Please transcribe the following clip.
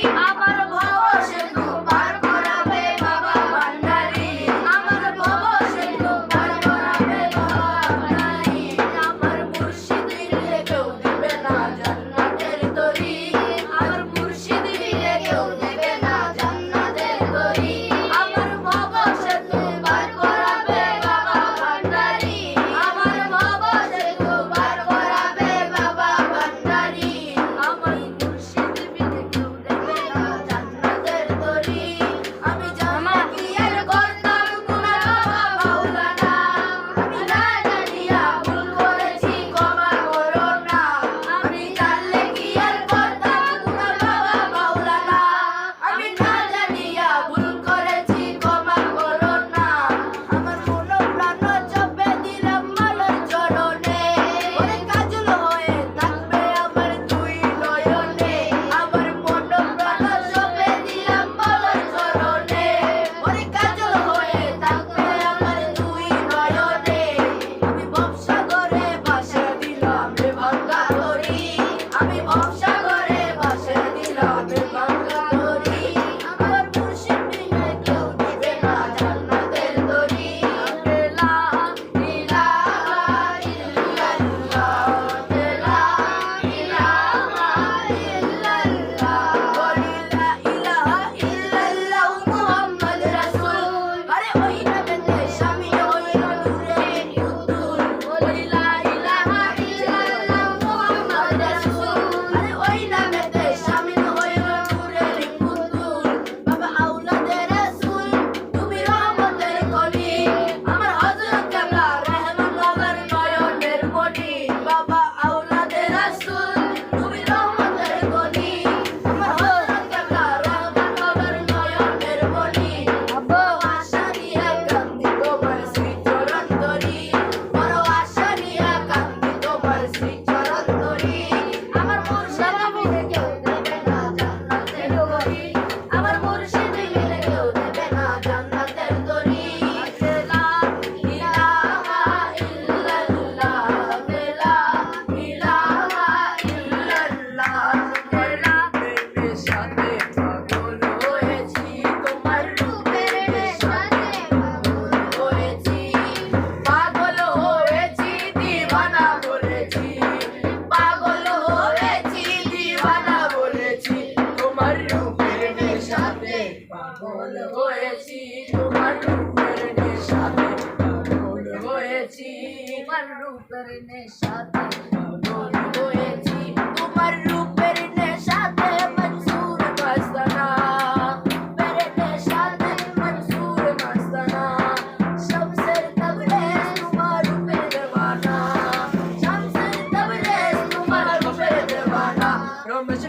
আমার রূপের নেশাতে হয়েছি। তোমার রূপের নেশাতে মনসুর মাস্তানা। মেরে নেশাতে মনসুর মাস্তানা। শামসের তবরেজ তোমার রূপে দেওয়ানা। শামসের তবরেজ তোমার রূপে দেওয়ানা। রমেশ